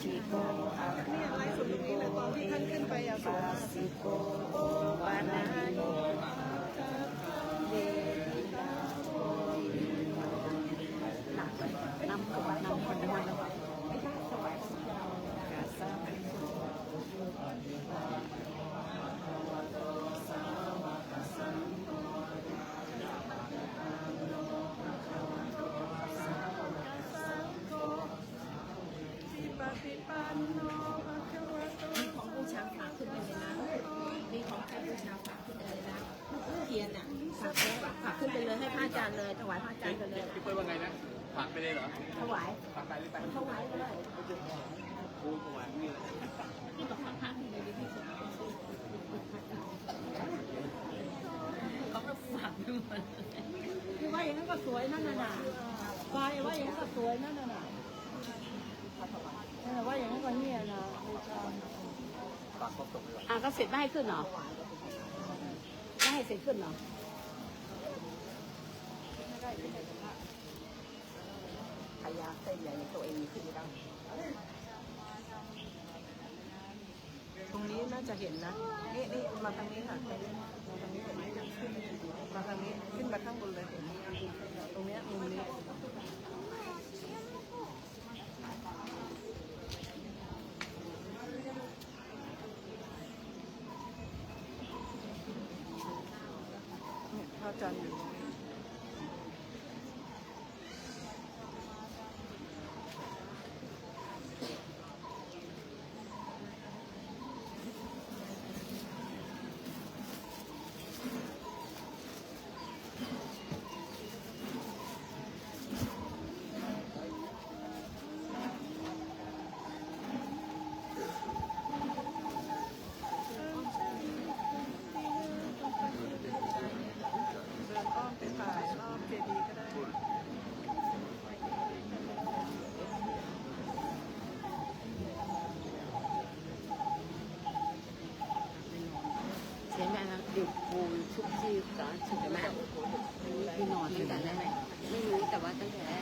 สิโกอะ เนี่ยไลฟ์สดตรงนี้เลยตอนที่ท่านขึ้นไปอ่ะสวย ระ มาก สิโกโอปานาโย ฝากแล้วฝากขึ้นไปเลยให้พระอาจารย์เลยถวายพระอาจารย์ไปเลยพี่เปิ้ลว่าไงนะฝากไปเลยเหรอถวายฝากไปหรือไปถวายเลยครูถวายนี่เลยที่บอกฝากพระที่ไหนดีที่สุดเขาก็ฝากด้วยคือว่าอย่างนั้นก็สวยนั่นน่ะน่ะไปว่าอย่างนั้นก็สวยนั่นน่ะน่ะเออว่าอย่างนั้นก็เนี่ยนะบูชาฝากครบตกไปก่อนอะก็เสร็จไม่ให้ขึ้นเหรอไม่ให้เสร็จขึ้นเหรอ พยายามเส้นใหญ่ตัวเองขึ้นไม่ได้ตรงนี้น่าจะเห็นนะ นี่นี่มาทางนี้ค่ะมาทางนี้เห็นไหมขึ้นมาทางนี้ขึ้นมาข้างบนเลยเห็นตรงนี้มุมนี้เนี่ยพระอาจารย์อยู่ตรงนี้ เดินอ้อมไปถ่ายรอบเจดีย์ก็ได้ เสียงดังนะเด็กปูชุกชีพกับชุกแม่ที่นอนตั้งแต่แรก ไม่รู้แ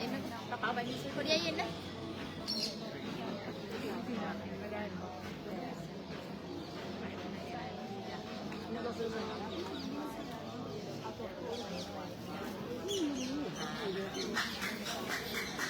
em bảo vệ mình có giấy em đấy Thank you.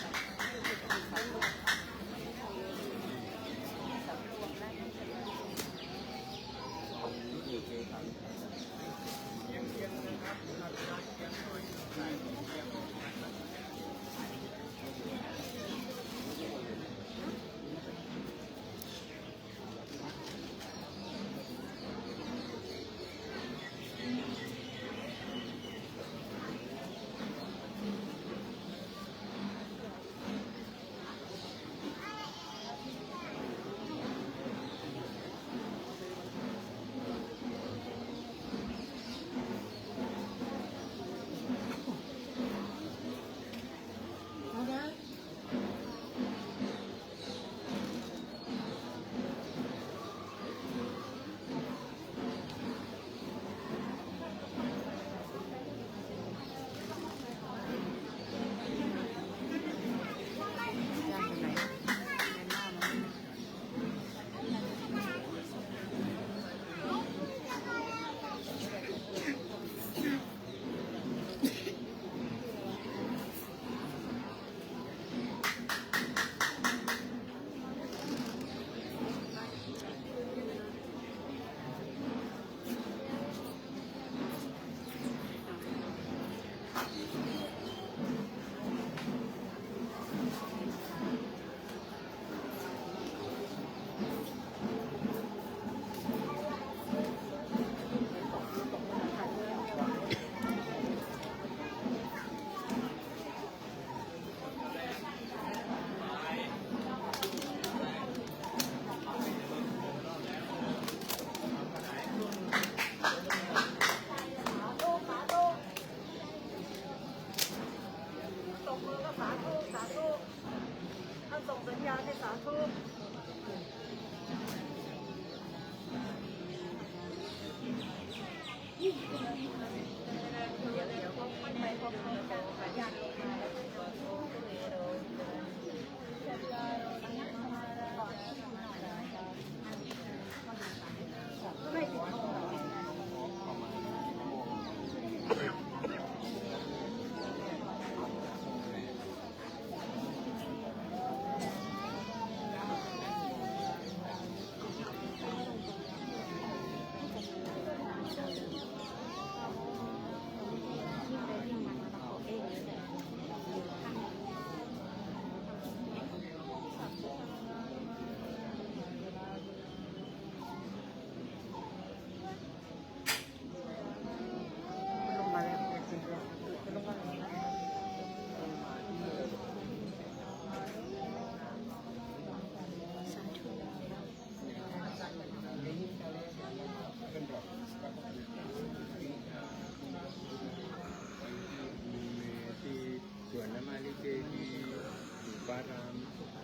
Barang,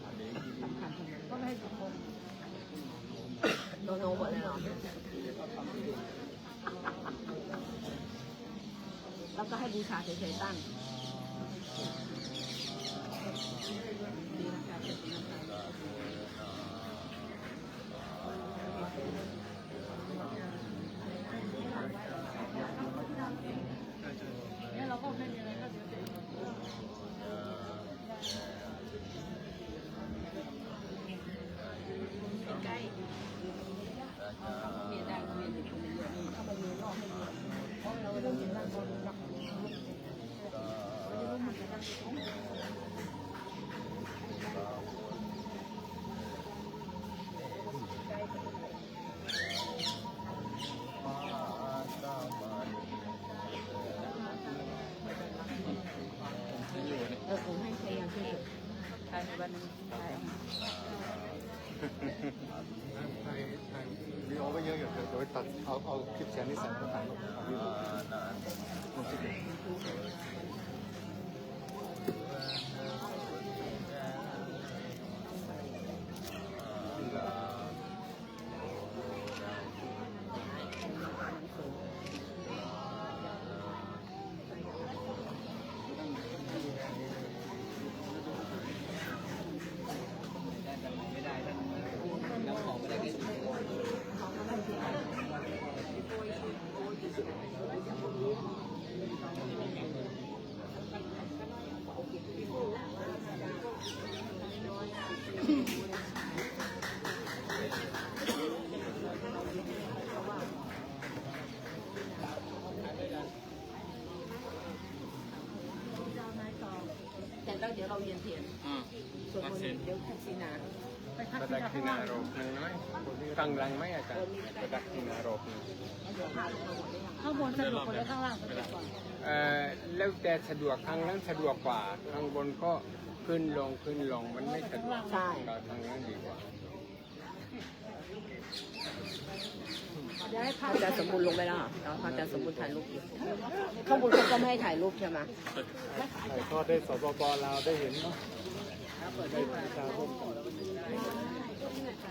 ada yang gini. ก็ไม่ให้คนโดนโนหมดเลยเหรอ แล้วก็ให้บูชาเฉยๆตั้งดีนะคะเจ็ เออผมให้ใครอย่างเดภายในวันนี้ใช่ถ่ายอไว้เยอะอยู่เดี๋ยวไปตัดเอาเอาคลิปแสียนี่ใส่ไปตัดลงเอาวีโอลงคลิป ดี๋ยวเราเรียนเทียนอืมส่วนคนต์เดี๋ยวคุณซีนาประดักทินารบหนึ่งไหมตั้งรังไหมอาจารย์ประดักทินารบหนึ่งข้างบนสะดวกกว่าข้างล่างสะดวกกว่าเอ่อแล้วแต่สะดวกข้างนั้นสะดวกกว่าข้างบนก็ขึ้นลงขึ้นลงมันไม่สะดวกใช่ก็ทางนั้นดีกว่า เดี๋ยวให้ พพาระอาจารย์สมบูรณ์ลงไปแล้วเหรอแล้วพระอาจารย์สมบูรณ์ถ่ายรูปอยู่ข้างบนเขาก็ไม่ให้ถ่ายรูปใช่ไหมถ่ายทอดได้สปปลาวได้เห็นเนาะได้ประชาชน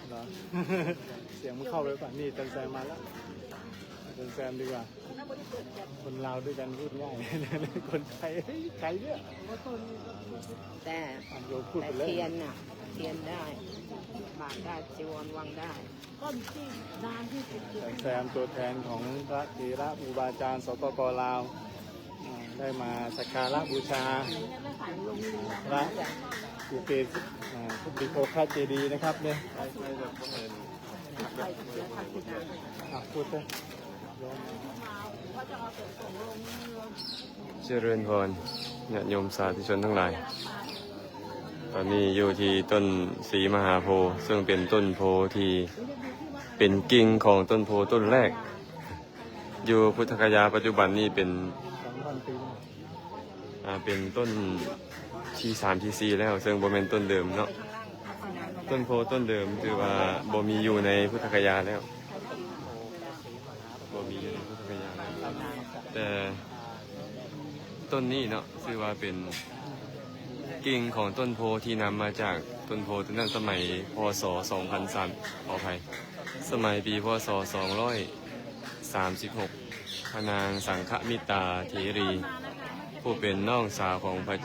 เหรอ เสียงมันเข้าไปป่ะนี่จันแซมมาแล้ว จันแซมดีกว่า คนลาวด้วยกันพูดง่าย คนไทยเฮ้ยใครเนี่ยแต่อะโยมพูดแต่ไปแล้วเทียนน่ะเทียนได้บาทได้จีวรวางได้ก้อนที่นานที่สุดคือจันแซมตัวแทนของพระเถระบูบาจารย์สปปลาวอ่าได้มาสักการะบูชาไม่ถ่ายลงเรือพระอุเกศอ่าพุทธิโคคาเจดีย์นะครับเนี่ยไปเดี๋ยวทำที่นาอะพูดเลยโยมเขาจะเอาส่งส่งลงเรือ เจริญพรญาติโยมสาธุชนทั้งหลาย ตอนนี้อยู่ที่ต้นสีมหาโพธิ์ซึ่งเป็นต้นโพธิ์ที่เป็นกิ่งของต้นโพธิ์ต้นแรก อยู่พุทธคยาปัจจุบันนี้เป็นเป็นต้นที่สามที่สี่แล้ว ซึ่งโบเป็นต้นเดิมเนาะต้นโพธิ์ต้นเดิมคือว่าโบมีอยู่ในพุทธคยาแล้วบ่มีอยู่ในพุทธคยาแล้ว แต่ต้นนี้เนาะคือว่าเป็นกิ่งของต้นโพที่นำมาจากต้นโพตั้งแต่สมัยพศ 2003ขออภัย สมัยปีพศ 236พระนางสังฆมิตาเทรี ผู้เป็นน้องสาวของพระ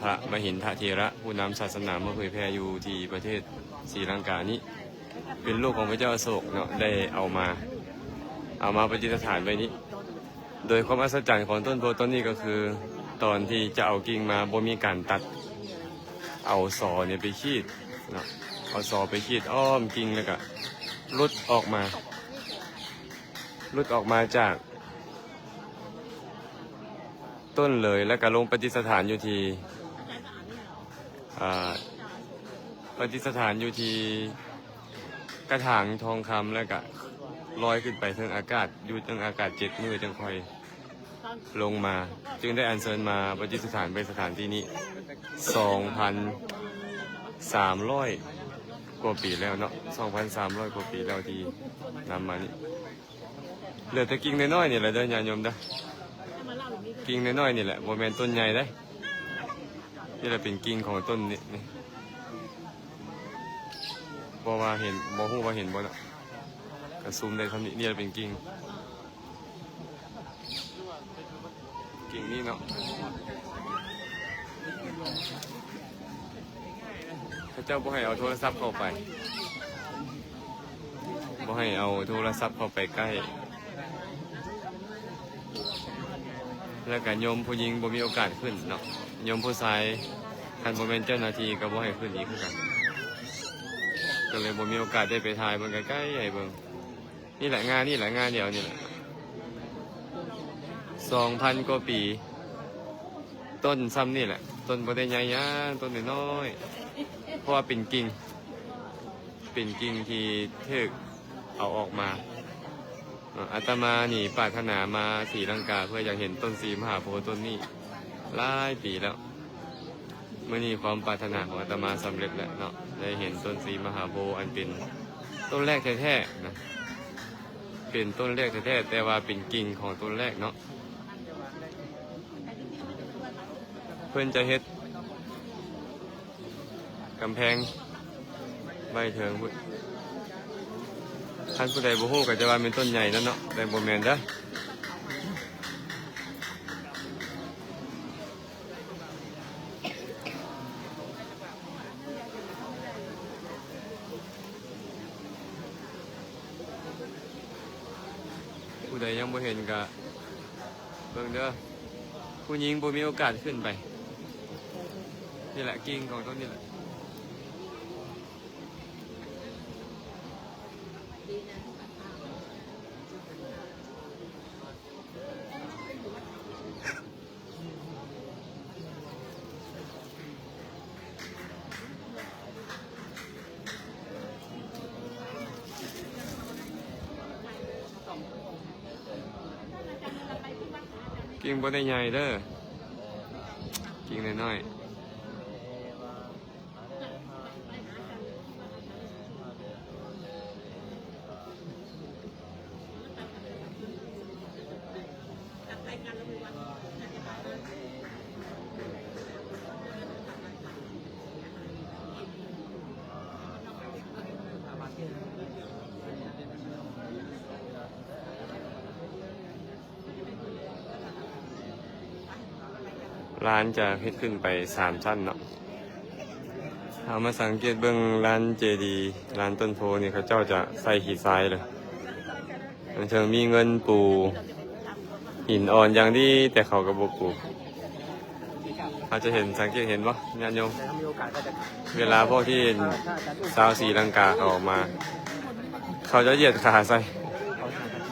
พระมหินทเทระ ผู้นำศาสนามาเผยแพร่อยู่ที่ประเทศศรีลังกานี้ เป็นลูกของพระเจ้าอโศกเนาะได้เอามา เอามาประดิษฐานไว้นี้ โดยความอัศจรรย์ของต้นโพต้นนี้ก็คือ ตอนที่จะเอากิ่งมาบ่มีการตัด เอาสอเนี่ยไปขีดเนาะเอาสอไปขีดอ้อมกิ่งแล้วก็หลุดออกมาหลุดออกมาจาก ต้นเลยแล้วก็ลงปฏิสถานอยู่ที่ปฏิสถานอยู่ที่กระถางทองคำแล้วก็ลอยขึ้นไปเทิงอากาศอยู่เทิงอากาศเจ็ดมือจังคอย ลงมา จึงได้อัญเชิญมาประดิษฐานไปสถานที่นี้ 2,300 กว่าปีแล้วเนาะ 2,300 กว่าปีแล้วที่นำมานี่เหลือแต่กิ่งน้อยๆนี่แหละเด้อญาติโยมเด้อกิ่งน้อยๆนี่แหละบ่แม่นต้นใหญ่ได้นี่แหละเป็นกิ่งของต้นนี่นี่บ่ว่าเห็นบ่ฮู้ว่าเห็นบ่เนาะกระซุมได้คำนี้นี่แหละเป็นกิ่ง กิ่ง นี่เนาะพระเจ้าบ่ให้เอาโทรศัพท์เข้าไปบ่ให้เอาโทรศัพท์เข้าไปใกล้ แล้วก็โยมผู้หญิงบ่มีโอกาสขึ้นเนาะโยมผู้ชายคันบ่แม่นเจ้าหน้าที่ก็บ่ให้ขึ้นอีกคือกันก็เลยบ่มีโอกาสได้ไปถ่ายเบิ่งใกล้ๆให้เบิ่งนี่แหละงานนี่แหละงานเดียวนี่แหละ สองพันกว่าปี ต้นซ้ำนี่แหละ ต้นบดใหญ่ยาต้นน้อยเพราะว่าเป็นกิ่ง เป็นกิ่งที่เทกเอาออกมาอาตมาหนีปรารถนามาสีลังกาเพื่ออยากเห็นต้นสีมหาโพธิ์ต้นนี้หลายปีแล้วเมื่อนี้ความปรารถนาของอาตมาสำเร็จแล้วเนาะได้เห็นต้นสีมหาโพธิ์อันเป็นต้นแรกแท้ๆนะเป็นต้นแรกแท้ๆแต่ว่าเป็นกิ่งของต้นแรกเนาะ เพื่อนจะเฮ็ดกำแพงใบเทิงท่านผู้ใดบ่ฮู้ก็จะว่าเป็นต้นใหญ่นั่นเนาะแต่บ่แม่นเด้อผู้ใดยังบ่เห็นก็เบิ่งเด้อผู้หญิงบ่มีโอกาสขึ้นไป นี่แหละกิ่งของต้นนี่แหละกิ่งบ่ได้ใหญ่เด้อกิ่งน้อยๆ ร้านจะเฮ็ดขึ้นไปสามชั้นเนาะเอามาสังเกตเบื้องร้านเจดีร้านต้นโพนี่เขาเจ้าจะใส่หินทรายเลยมันเชิงมีเงินปู หินอ่อนอย่างดีแต่เขากระบอกปูอาจจะเห็นสังเกตเห็นปะญาติโยม แต่ถ้ามีโอกาสก็จะเวลาพวกที่ถ้าถ้าอาจารย์อุ้มสาวสีลังกาเขาออกมา เขาจะเหยียดขาใส่ เขาทำกัน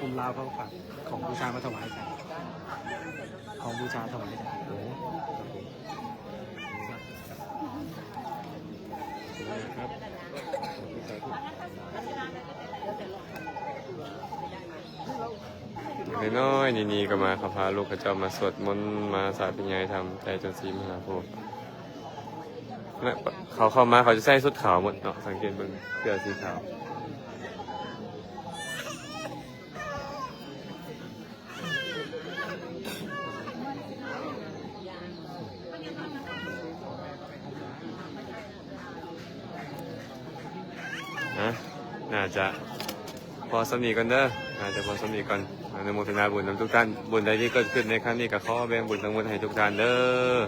กลุ่มลาวเขาฝากของบูชามาถวายกันของบูชาถวายกันครับ น้อยๆนี่ๆก็มาเขาพาลูกเขาเจ้ามาสวดมนต์มาสาธยายทำใจจนสีมหาโพธิ์เขาเข้ามาเขาจะใส่ชุดขาวหมดเนาะสังเกตเบิ่งเสื้อสีขาวนะน่าจะ อสมีกันเด้ออาจจะพอสมีก่อนอนุโมทนาบุญนำทุกท่าน บุญใดที่เกิดขึ้นในครั้งนี้ก็ขอแบ่งบุญทั้งหมดให้ทุกท่านเด้อ